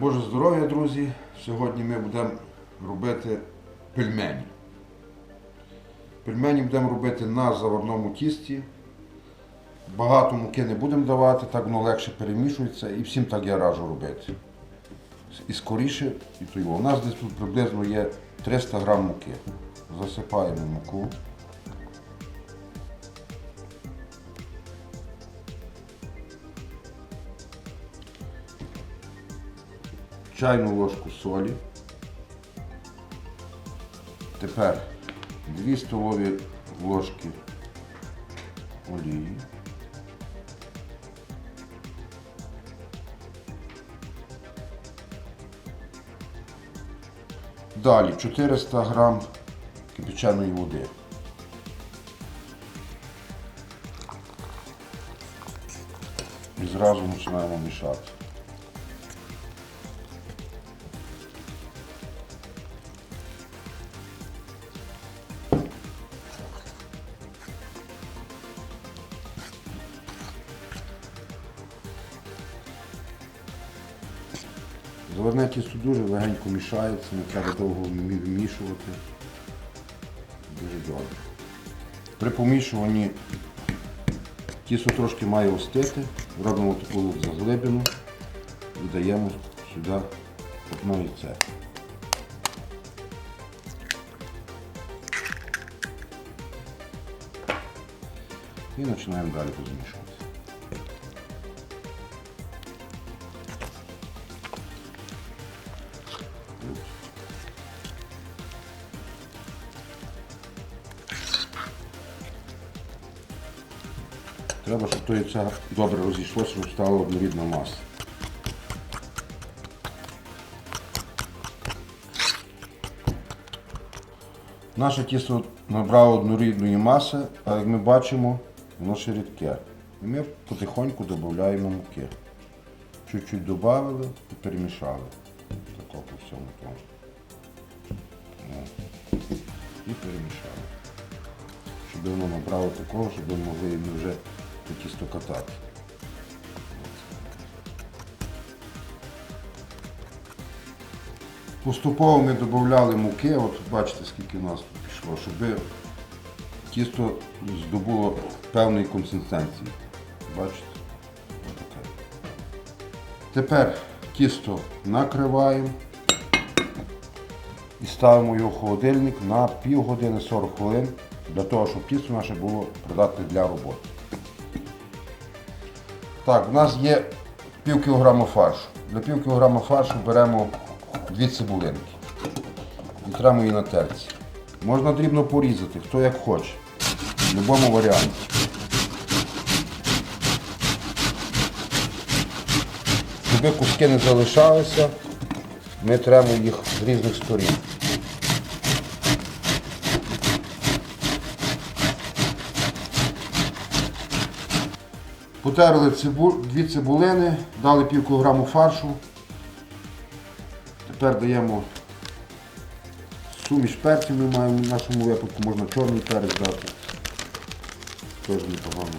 Боже здоров'я, друзі. Сьогодні ми будемо робити пельмені. Пельмені будемо робити на заварному тісті. Багато муки не будемо давати, так воно легше перемішується і всім так я раджу робити. І скоріше, і то його. У нас десь тут приблизно є 300 грам муки. Засипаємо муку. Чайну ложку солі. Тепер 2 столові ложки олії. Далі 400 грам кипяченої води. І зразу починаємо мішати. Заварне тісто дуже легенько мішається, не треба довго вмі- вимішувати. Дуже добре. При помішуванні тісто трошки має остити, робимо таку заглибину і даємо сюди одно яйце. І починаємо далі розмішувати. Треба, щоб то добре розійшлося, щоб стала однорідна маса. Наше тісто набрало однорідної маси, а як ми бачимо, воно ще рідке. І ми потихоньку додаємо муки. Чуть-чуть додали і перемішали. Тако по всьому тому. І перемішали. Щоб воно набрало такого, щоб ми могли вже то тісто катати. Поступово ми додавали муки, от бачите, скільки у нас тут пішло, щоб тісто здобуло певної консистенції. Бачите? Отаке. Тепер тісто накриваємо і ставимо його в холодильник на півгодини 40 хвилин для того, щоб тісто наше було придатне для роботи. Так, в нас є пів кілограма фаршу. Для пів кілограма фаршу беремо дві цибулинки. І тремо її на терці. Можна дрібно порізати, хто як хоче. В будь-якому варіанті. Щоб куски не залишалися, ми тремо їх з різних сторін. Потерли цибу... дві цибулини, дали пів кілограму фаршу. Тепер даємо суміш перців, ми маємо в нашому випадку, можна чорний перець дати. Теж непогано.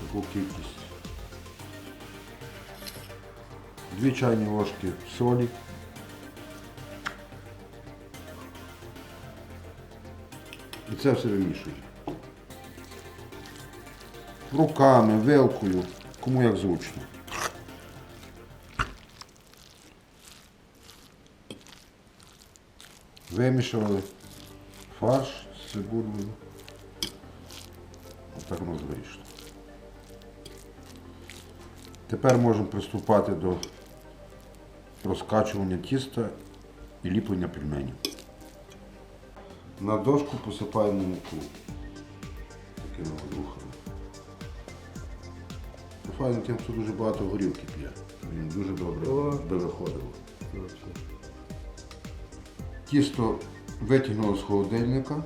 Таку кількість. Дві чайні ложки солі. І це все вимішуємо. Руками, вилкою, кому як зручно. Вимішали фарш з цибулею. Отак воно вийшло. Тепер можемо приступати до розкачування тіста і ліплення пельменів. На дошку посипаємо муку. Такими рухами. Ну, Файно тим, хто дуже багато горілки п'є. Він дуже добре би виходило. Тісто витягнуло з холодильника,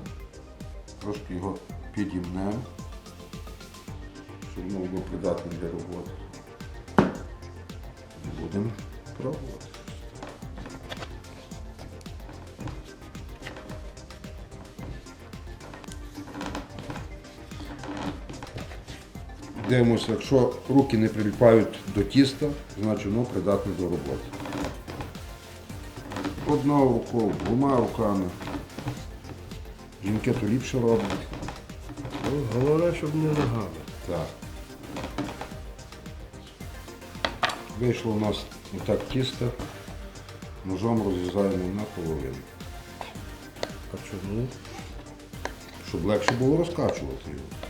трошки його підімнемо, щоб воно було придатне для роботи. Будемо пробувати. Дивимося, якщо руки не приліпають до тіста, значить воно придатне до роботи. Одною рукою, двома руками. Жінки то ліпше роблять. Ну, Головне, щоб не ногами. Так. Вийшло у нас отак тісто. Ножом розрізаємо на половину, А чому? щоб легше було розкачувати його.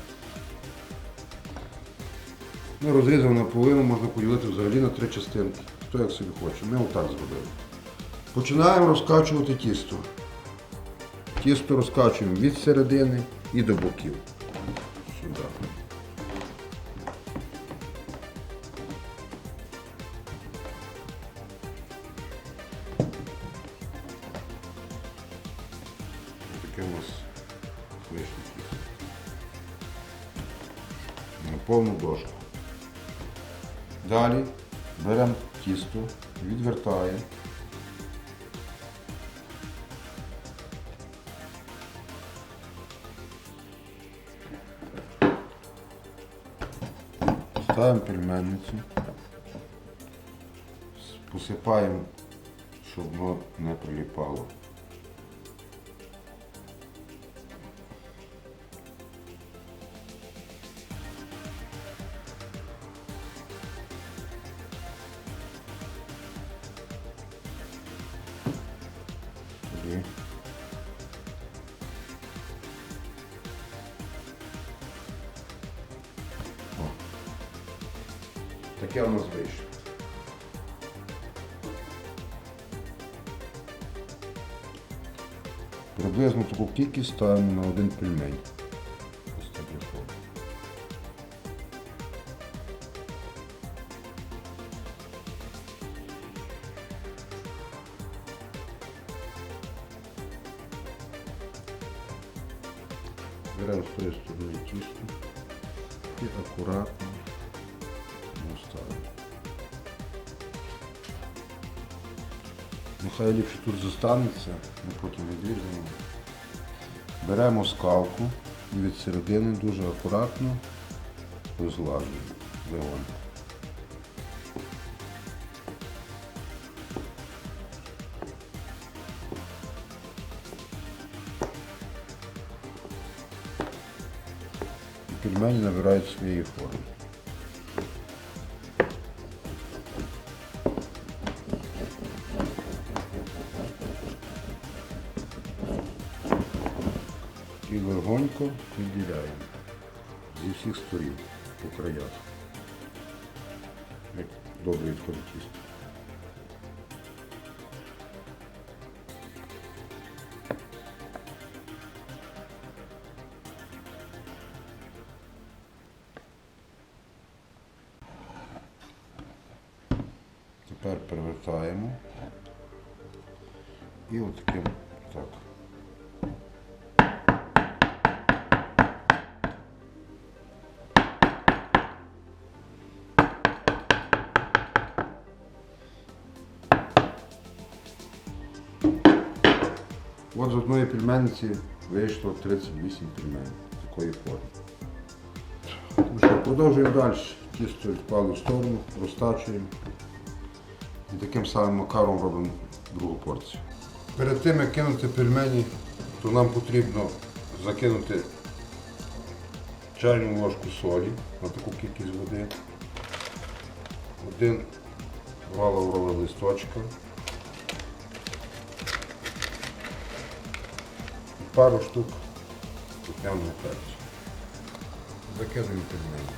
Ну, розрізано на половину можна поділити взагалі на три частинки. Хто як собі хоче. Ми отак зробили. Починаємо розкачувати тісто. Тісто розкачуємо від середини і до боків. Сюди. Таке у нас вийшло. На повну дошку. Далі беремо тісто, відвертаємо. Ставимо пельменницю. Посипаємо, щоб воно не приліпало. Таке у нас вийшло. Приблизно таку кількість ставимо на один пельмень. Беремо з тої сторони тісто і акуратно. Нехай ліпше тут зостанеться, ми потім відріжемо. Беремо скалку і від середини дуже акуратно розглажуємо леон. Пельмені набирають своєї форми. Легонько відділяємо зі всіх сторін по краях. Як добре відходить. Одної пельменниці вийшло 38 пельменів такої форми. Ну що, продовжуємо далі. Тісто відклали в сторону, розтачуємо. І таким самим макаром робимо другу порцію. Перед тим як кинути пельмені, то нам потрібно закинути чайну ложку солі на таку кількість води, один два листочка, пару штук духмяного перцю. Закидуємо пельмені.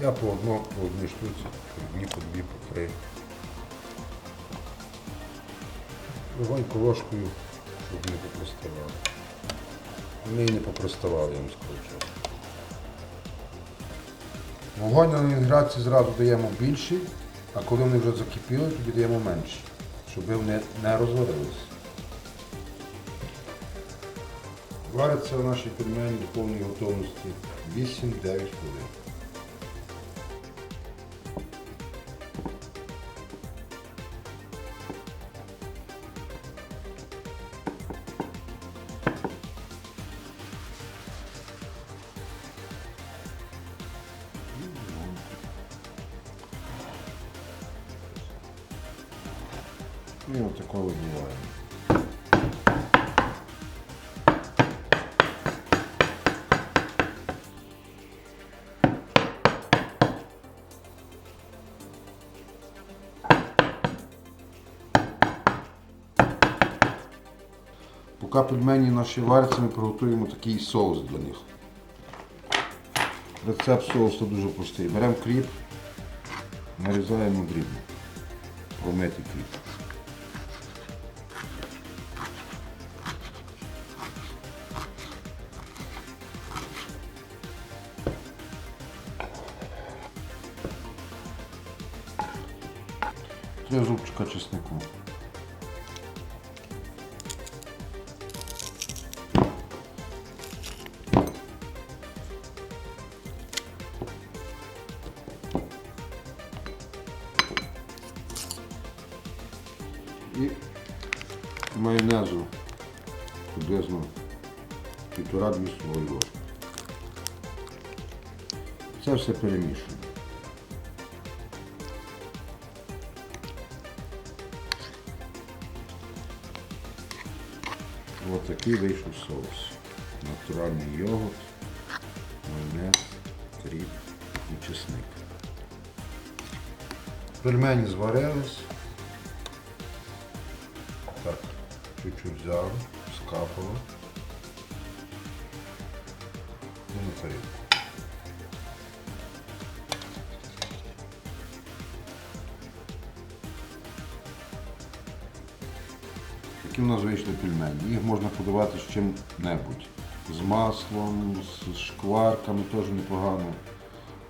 Я по одному, по одній штуці, по одній, по дві, по три. Легонько ложкою, щоб не попроставали. Вони не попроставали, я вам скажу. Вогонь на інграції зразу даємо більший, а коли вони вже закипіли, тоді даємо менші, щоб вони не розварилися. Варяться наші пельмені до повної готовності 8-9 хвилин. І отако вибиваємо. Поки пельмені наші варяться, ми приготуємо такий соус для них. Рецепт соусу дуже простий. Беремо кріп, нарізаємо дрібно. Промитий кріп. Три зубчика чеснику. І майонезу приблизно півтора-дві ложки. Це все перемішуємо. Такий вийшов соус. Натуральний йогурт, майонез, кріп і чесник. Пельмені зварились. Так, чуть-чуть взяв, скапало. І на тарілку. Такі пельмені. Їх можна подавати з чим-небудь. З маслом, з шкварками теж непогано.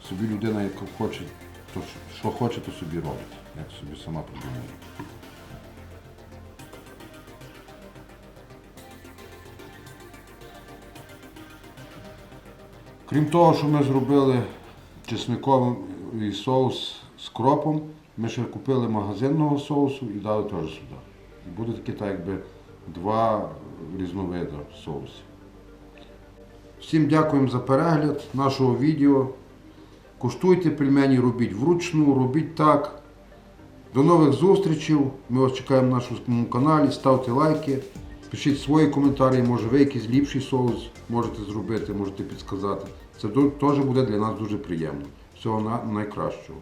Собі людина, яка хоче, то що- хоче, то собі робить, як собі сама придумає. Крім того, що ми зробили чесниковий соус з кропом, ми ще купили магазинного соусу і дали теж сюди. Буде таке так якби два різновиди соусів. Всім дякуємо за перегляд нашого відео. Куштуйте пельмені, робіть вручну, робіть так. До нових зустрічей. Ми вас чекаємо на нашому каналі. Ставте лайки, пишіть свої коментарі, може ви якийсь ліпший соус можете зробити, можете підказати. Це теж буде для нас дуже приємно. Всього найкращого.